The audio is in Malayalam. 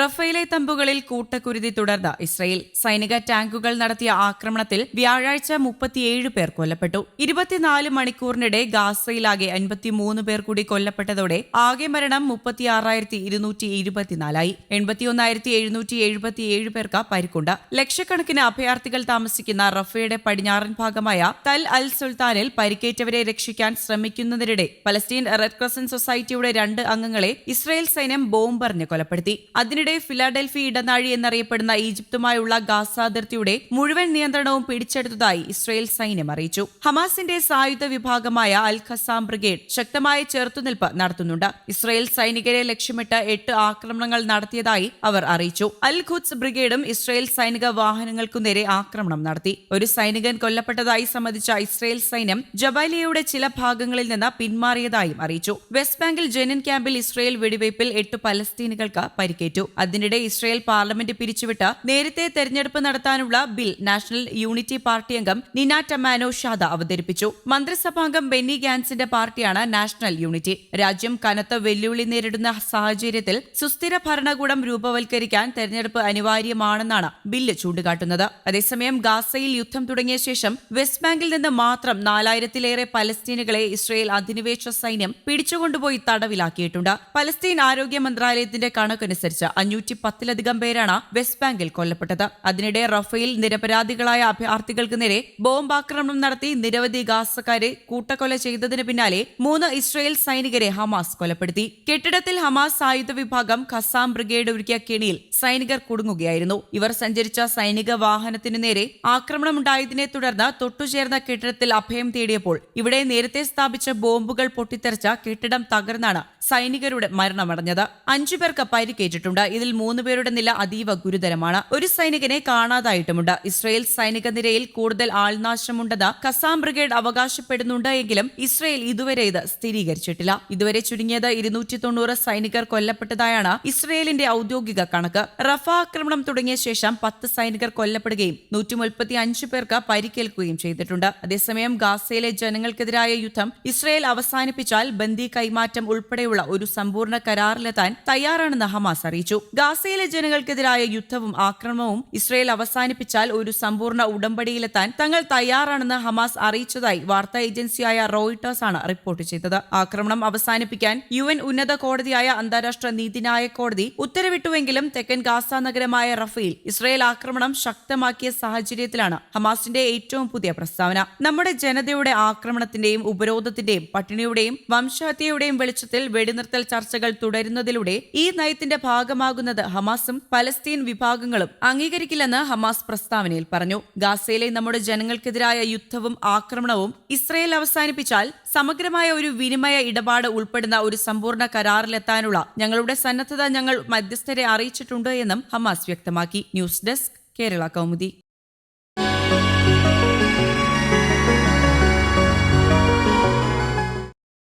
റഫേലെ തമ്പുകളിൽ കൂട്ടക്കുരുതി തുടർന്ന് ഇസ്രയേൽ സൈനിക ടാങ്കുകൾ നടത്തിയ ആക്രമണത്തിൽ വ്യാഴാഴ്ച മുപ്പത്തിയേഴ് പേർ കൊല്ലപ്പെട്ടു. ഇരുപത്തിനാല് മണിക്കൂറിനിടെ ഗാസയിലാകെ അൻപത്തിമൂന്ന് പേർ കൂടി കൊല്ലപ്പെട്ടതോടെ ആകെ മരണം മുപ്പത്തിയാറായിരത്തി ഇരുന്നൂറ്റി ഇരുപത്തിനാലായി എൺപത്തിയൊന്നായിരത്തി എഴുന്നൂറ്റി എഴുപത്തിയേഴ് പേർക്ക് പരിക്കുണ്ട്. ലക്ഷക്കണക്കിന് അഭയാർത്ഥികൾ താമസിക്കുന്ന റഫയുടെ പടിഞ്ഞാറൻ ഭാഗമായ തൽ അൽ സുൽത്താനിൽ പരിക്കേറ്റവരെ രക്ഷിക്കാൻ ശ്രമിക്കുന്നതിനിടെ പലസ്തീൻ റെഡ് ക്രസന്റ് സൊസൈറ്റിയുടെ രണ്ട് അംഗങ്ങളെ ഇസ്രയേൽ സൈന്യം ബോംബെറിഞ്ഞ് കൊലപ്പെടുത്തി. അതിനിടെ ഫിലാഡൽഫി ഇടനാഴി എന്നറിയപ്പെടുന്ന ഈജിപ്തുമായുള്ള ഗാസ അതിർത്തിയുടെ മുഴുവൻ നിയന്ത്രണവും പിടിച്ചെടുത്തതായി ഇസ്രയേൽ സൈന്യം അറിയിച്ചു. ഹമാസിന്റെ സായുധ വിഭാഗമായ അൽ ഖസാം ബ്രിഗേഡ് ശക്തമായ ചെറുത്തുനിൽപ്പ് നടത്തുന്നുണ്ട്. ഇസ്രയേൽ സൈനികരെ ലക്ഷ്യമിട്ട് എട്ട് ആക്രമണങ്ങൾ നടത്തിയതായി അവർ അറിയിച്ചു. അൽ ഖുദ്സ് ബ്രിഗേഡും ഇസ്രയേൽ സൈനിക വാഹനങ്ങൾക്കു നേരെ ആക്രമണം നടത്തി. ഒരു സൈനികൻ കൊല്ലപ്പെട്ടതായി സമ്മതിച്ച ഇസ്രയേൽ സൈന്യം ജബാലിയയുടെ ചില ഭാഗങ്ങളിൽ നിന്ന് പിന്മാറിയതായും അറിയിച്ചു. വെസ്റ്റ് ബാങ്കിൽ ജെനിൻ ക്യാമ്പിൽ ഇസ്രയേൽ വെടിവയ്പിൽ എട്ട് പലസ്തീനുകൾക്ക് പരിക്കേറ്റു. അതിനിടെ ഇസ്രയേൽ പാർലമെന്റ് പിരിച്ചുവിട്ട നേരത്തെ തെരഞ്ഞെടുപ്പ് നടത്താനുള്ള ബിൽ നാഷണൽ യൂണിറ്റി പാർട്ടി അംഗം നിനാ ടമാനോ ഷാദ അവതരിപ്പിച്ചു. മന്ത്രിസഭാംഗം ബെന്നി ഗാൻസിന്റെ പാർട്ടിയാണ് നാഷണൽ യൂണിറ്റി. രാജ്യം കനത്ത വെല്ലുവിളി നേരിടുന്ന സാഹചര്യത്തിൽ സുസ്ഥിര ഭരണകൂടം രൂപവൽക്കരിക്കാൻ തെരഞ്ഞെടുപ്പ് അനിവാര്യമാണെന്നാണ് ബില്ല് ചൂണ്ടിക്കാട്ടുന്നത് അതേസമയം ഗാസയിൽ യുദ്ധം തുടങ്ങിയ ശേഷം വെസ്റ്റ് ബാങ്കിൽ നിന്ന് മാത്രം നാലായിരത്തിലേറെ പലസ്തീനുകളെ ഇസ്രയേൽ അധിനിവേശ സൈന്യം പിടിച്ചുകൊണ്ടുപോയി തടവിലാക്കിയിട്ടുണ്ട്. പലസ്തീൻ ആരോഗ്യ മന്ത്രാലയത്തിന്റെ കണക്കനുസരിച്ച് അഞ്ഞൂറ്റി പത്തിലധികം പേരാണ് വെസ്റ്റ് ബാങ്കിൽ കൊല്ലപ്പെട്ടത്. അതിനിടെ റഫേൽ നിരപരാധികളായ അഭയാർത്ഥികൾക്ക് നേരെ ബോംബാക്രമണം നടത്തി നിരവധി ഗാസക്കാരെ കൂട്ടക്കൊല ചെയ്തതിന് പിന്നാലെ മൂന്ന് ഇസ്രയേൽ സൈനികരെ ഹമാസ് കൊലപ്പെടുത്തി. കെട്ടിടത്തിൽ ഹമാസ് സായുധ വിഭാഗം ഖസാം ബ്രിഗേഡ് ഒരുക്കിയ കെണിയിൽ സൈനികർ കുടുങ്ങുകയായിരുന്നു. ഇവർ സഞ്ചരിച്ച സൈനിക വാഹനത്തിനു നേരെ ആക്രമണമുണ്ടായതിനെ തുടർന്ന് തൊട്ടുചേർന്ന കെട്ടിടത്തിൽ അഭയം തേടിയപ്പോൾ ഇവിടെ നേരത്തെ സ്ഥാപിച്ച ബോംബുകൾ പൊട്ടിത്തെറിച്ച കെട്ടിടം തകർന്നാണ് സൈനികരുടെ മരണമടഞ്ഞത്. അഞ്ചു പേർക്ക് പരിക്കേറ്റിട്ടുണ്ട്. ഇതിൽ മൂന്ന് പേരുടെ നില അതീവ ഗുരുതരമാണ്. ഒരു സൈനികനെ കാണാതായിട്ടുമുണ്ട്. ഇസ്രയേൽ സൈനിക നിരയിൽ കൂടുതൽ ആൾനാശമുണ്ടെന്ന് കസാം ബ്രിഗേഡ് അവകാശപ്പെടുന്നുണ്ട് എങ്കിലും ഇസ്രയേൽ ഇതുവരെ ഇത് സ്ഥിരീകരിച്ചിട്ടില്ല. ഇതുവരെ ചുരുങ്ങിയത് ഇരുന്നൂറ്റി തൊണ്ണൂറ് സൈനികർ കൊല്ലപ്പെട്ടതായാണ് ഇസ്രയേലിന്റെ ഔദ്യോഗിക കണക്ക്. റഫ ആക്രമണം തുടങ്ങിയ ശേഷം പത്ത് സൈനികർ കൊല്ലപ്പെടുകയും നൂറ്റി മുപ്പത്തി അഞ്ച് പേർക്ക് പരിക്കേൽക്കുകയും ചെയ്തിട്ടുണ്ട്. അതേസമയം ഗാസയിലെ ജനങ്ങൾക്കെതിരായ യുദ്ധം ഇസ്രയേൽ അവസാനിപ്പിച്ചാൽ ബന്ദി കൈമാറ്റം ഉൾപ്പെടെയുള്ള ഒരു സമ്പൂർണ കരാറിലെത്താൻ തയ്യാറാണെന്ന് ഹമാസ് അറിയിച്ചു. ഗാസയിലെ ജനങ്ങൾക്കെതിരായ യുദ്ധവും ആക്രമണവും ഇസ്രയേൽ അവസാനിപ്പിച്ചാൽ ഒരു സമ്പൂർണ ഉടമ്പടിയിലെത്താൻ തങ്ങൾ തയ്യാറാണെന്ന് ഹമാസ് അറിയിച്ചതായി വാർത്താ ഏജൻസിയായ റോയിട്ടേഴ്സ് ആണ് റിപ്പോർട്ട് ചെയ്തത്. ആക്രമണം അവസാനിപ്പിക്കാൻ യു എൻ ഉന്നത കോടതിയായ അന്താരാഷ്ട്ര നീതിന്യായ കോടതി ഉത്തരവിട്ടുവെങ്കിലും തെക്കൻ ഗാസ നഗരമായ റഫേൽ ഇസ്രയേൽ ആക്രമണം ശക്തമാക്കിയ സാഹചര്യത്തിലാണ് ഹമാസിന്റെ ഏറ്റവും പുതിയ പ്രസ്താവന. നമ്മുടെ ജനതയുടെ ആക്രമണത്തിന്റെയും ഉപരോധത്തിന്റെയും പട്ടിണിയുടെയും വംശഹത്യയുടെയും വെളിച്ചത്തിൽ വെടിനിർത്തൽ ചർച്ചകൾ തുടരുന്നതിലൂടെ ഈ നയത്തിന്റെ ഭാഗമാകുന്നത് ഹമാസും പലസ്തീൻ വിഭാഗങ്ങളും അംഗീകരിക്കില്ലെന്ന് ഹമാസ് പ്രസ്താവനയിൽ പറഞ്ഞു. ഗാസയിലെ നമ്മുടെ ജനങ്ങൾക്കെതിരായ യുദ്ധവും ആക്രമണവും ഇസ്രയേൽ അവസാനിപ്പിച്ചാൽ സമഗ്രമായ ഒരു വിനിമയ ഇടപാട് ഉൾപ്പെടുന്ന ഒരു സമ്പൂർണ കരാറിലെത്താനുള്ള ഞങ്ങളുടെ സന്നദ്ധത ഞങ്ങൾ മധ്യസ്ഥരെ അറിയിച്ചിട്ടുണ്ട് എന്നും ഹമാസ് വ്യക്തമാക്കി. News desk Kerala Kaumudi.